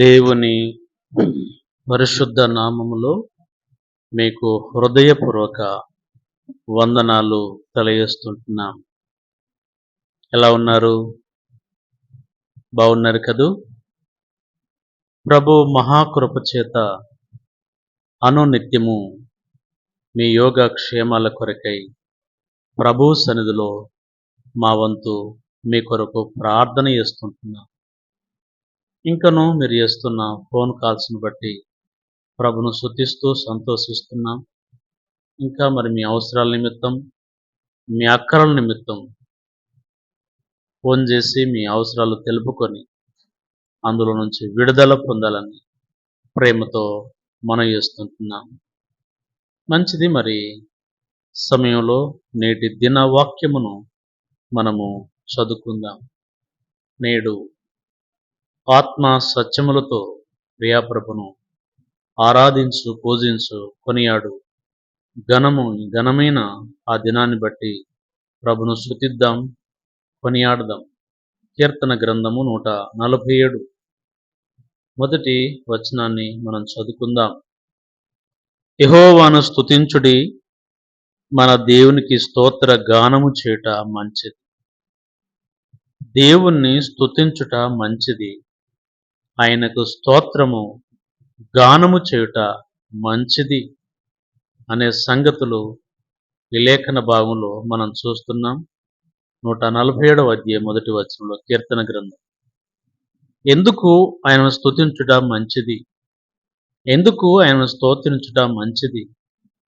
దేవుని పరిశుద్ధ నామములో మీకు హృదయపూర్వక వందనాలు తెలియజేస్తుంటున్నాం. ఎలా ఉన్నారు? బాగున్నారు కదూ? ప్రభు మహాకృప చేత అనునిత్యము మీ యోగ క్షేమాల కొరకై ప్రభు సన్నిధిలో మా వంతు మీ కొరకు ప్రార్థన చేస్తుంటున్నాం. ఇంకను మీరు చేస్తున్న ఫోన్ కాల్స్ని బట్టి ప్రభును శుద్ధిస్తూ సంతోషిస్తున్నాం. ఇంకా మరి మీ అవసరాల నిమిత్తం మీ అక్కరల నిమిత్తం ఫోన్ చేసి మీ అవసరాలు తెలుపుకొని అందులో నుంచి విడుదల పొందాలని ప్రేమతో మనం చేస్తుంటున్నాం. మంచిది మరి సమయంలో నేటి దిన వాక్యమును మనము చదువుకుందాం. నేడు ఆత్మ సత్యములతో ప్రియాప్రభును ఆరాధించు పూజించు కొనియాడు. ఘనము ఘనమైన ఆ దినాన్ని బట్టి ప్రభును శృతిద్దాం కొనియాడదాం. కీర్తన గ్రంథము నూట నలభై ఏడు మొదటి వచనాన్ని మనం చదువుకుందాం. యహోవాను స్తుతించుడి మన దేవునికి స్తోత్ర గానము చేయుట మంచిది. దేవుణ్ణి స్తుతించుట మంచిది. ఆయనకు స్తోత్రము గానము చేయుట మంచిది అనే సంగతులు ఈ లేఖన భాగంలో మనం చూస్తున్నాం. నూట నలభై ఏడవ అధ్యాయం మొదటి వచనంలో కీర్తన గ్రంథం. ఎందుకు ఆయన స్తుతించుట మంచిది? ఎందుకు ఆయన స్తోత్రించుట మంచిది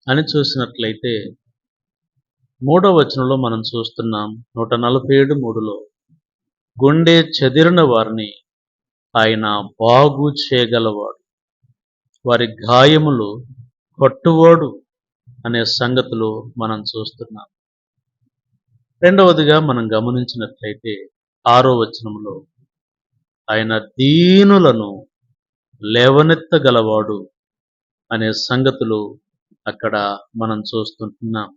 అని చూసినట్లయితే మూడవ వచనంలో మనం చూస్తున్నాం. నూట నలభై ఏడు మూడులో గుండె చెదిరిన వారిని ఆయన బాగు చేయగలవాడు. వారి గాయములు కొట్టువాడు అనే సంగతులు మనం చూస్తున్నాం. రెండవదిగా మనం గమనించినట్లయితే ఆరో వచనంలో ఆయన దీనులను లేవనెత్తగలవాడు అనే సంగతులు అక్కడ మనం చూస్తుంటున్నాం.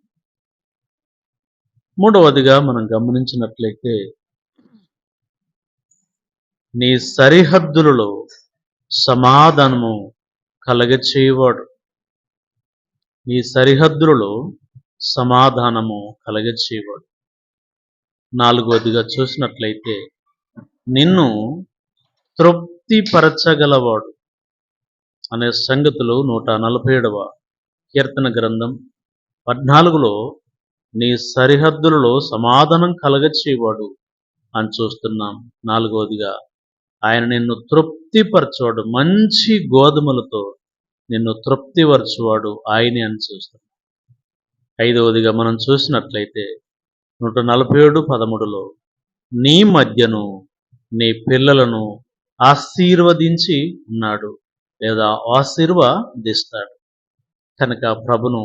మూడవదిగా మనం గమనించినట్లయితే నీ సరిహద్దులలో సమాధానము కలగచేయవాడు. నీ సరిహద్దులలో సమాధానము కలగచేయవాడు. నాలుగవదిగా చూసినట్లయితే నిన్ను తృప్తిపరచగలవాడు అనే సంగతులు నూట నలభై ఏడవ కీర్తన గ్రంథం. పద్నాలుగులో నీ సరిహద్దులలో సమాధానం కలగచేవాడు అని చూస్తున్నాం. నాలుగవదిగా ఆయన నిన్ను తృప్తిపరచువాడు మంచి గోధుమలతో నిన్ను తృప్తిపరచువాడు ఆయనే అని చూస్తున్నాం ఐదవదిగా మనం చూసినట్లయితే నూట నలభై ఏడు పదమూడులో నీ మధ్యను నీ పిల్లలను ఆశీర్వదించి ఉన్నాడు లేదా ఆశీర్వదిస్తాడు. కనుక ప్రభును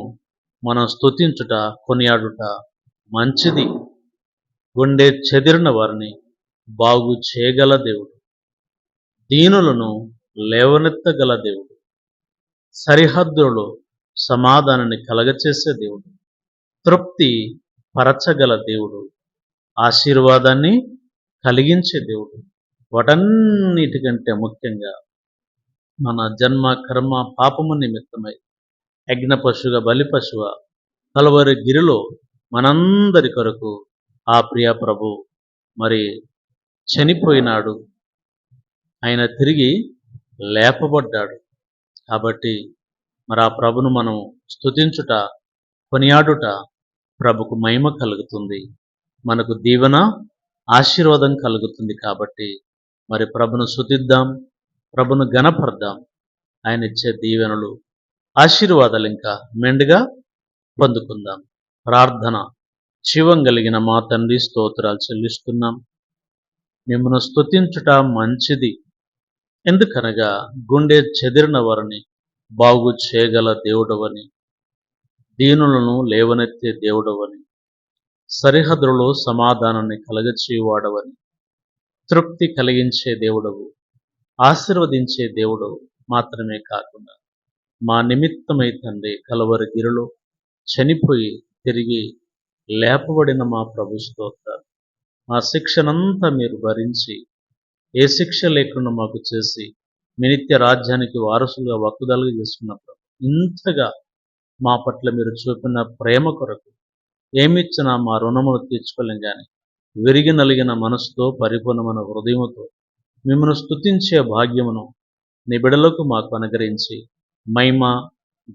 మనం స్తుతించుట కొనియాడుట మంచిది. గుండె చెదిరిన వారిని బాగు చేయగల దేవుడు. దీనులను లేవనెత్తగల దేవుడు. సరిహద్దులు సమాధానాన్ని కలగచేసే దేవుడు. తృప్తి పరచగల దేవుడు. ఆశీర్వాదాన్ని కలిగించే దేవుడు. వాటన్నిటికంటే ముఖ్యంగా మన జన్మ కర్మ పాపము నిమిత్తమై యజ్ఞ పశువుగా బలి పశువ కలవరి గిరిలో మనందరి కొరకు ఆ ప్రియ ప్రభు మరి చనిపోయినాడు ఆయన తిరిగి లేపబడ్డాడు. కాబట్టి మరి ఆ ప్రభును మనం స్తుతించుట కొనియాడుట ప్రభుకు మహిమ కలుగుతుంది. మనకు దీవెన ఆశీర్వాదం కలుగుతుంది కాబట్టి మరి ప్రభును స్తుతిద్దాం ప్రభును గణపర్దాం ఆయన ఇచ్చే దీవెనలు ఆశీర్వాదాలు ఇంకా మెండుగా పొందుకుందాం. ప్రార్థన శివం కలిగిన మా తండ్రి స్తోత్రాలు చెల్లిస్తున్నాం. మిమ్మల్ని స్తుతించుట మంచిది. ఎందుకనగా గుండె చెదిరిన వారిని బాగు చేయగల దేవుడవని దీనులను లేవనెత్తే దేవుడవని సరిహద్దులలో సమాధానాన్ని కలగచేవాడవని తృప్తి కలిగించే దేవుడవు ఆశీర్వదించే దేవుడవు మాత్రమే కాకుండా మా నిమిత్తమై తండ్రి కలవరి గిరిలో చనిపోయి తిరిగి లేపబడిన మా ప్రభు స్తోత్రాలు. మా శిక్షనంతా మీరు భరించి ఏ శిక్ష లేకుండా మాకు చేసి మీ నిత్య రాజ్యానికి వారసులుగా వక్కుదలుగా చేసుకున్నప్పుడు ఇంతగా మా పట్ల మీరు చూపిన ప్రేమ కొరకు ఏమిచ్చినా మా రుణములు తీర్చుకోలేం కానీ విరిగి నలిగిన మనసుతో పరిపూర్ణమైన హృదయముతో మిమ్మల్ని స్తుతించే భాగ్యమును నీ బిడలకు మాకు అనుగ్రహించి మహిమ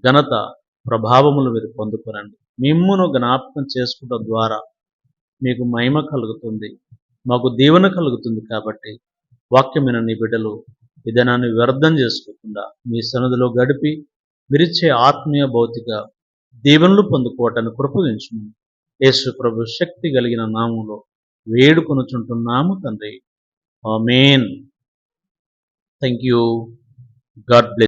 ఘనత ప్రభావములు మీరు పొందుకోనండి. మిమ్మును జ్ఞాపకం చేసుకోవడం ద్వారా మీకు మహిమ కలుగుతుంది మాకు దీవెన కలుగుతుంది కాబట్టి వాక్యమైన నీ బిడ్డలు విధానాన్ని వ్యర్థం చేసుకోకుండా మీ సన్నదిలో గడిపి విరిచే ఆత్మీయ భౌతిక దీవెనలు పొందుకోవటాన్ని కృపగించుము. యేసు ప్రభు శక్తి కలిగిన నామంలో వేడుకొనుచుంటున్నాము తండ్రి. మెయిన్ థ్యాంక్ యూ గాడ్ బ్లెస్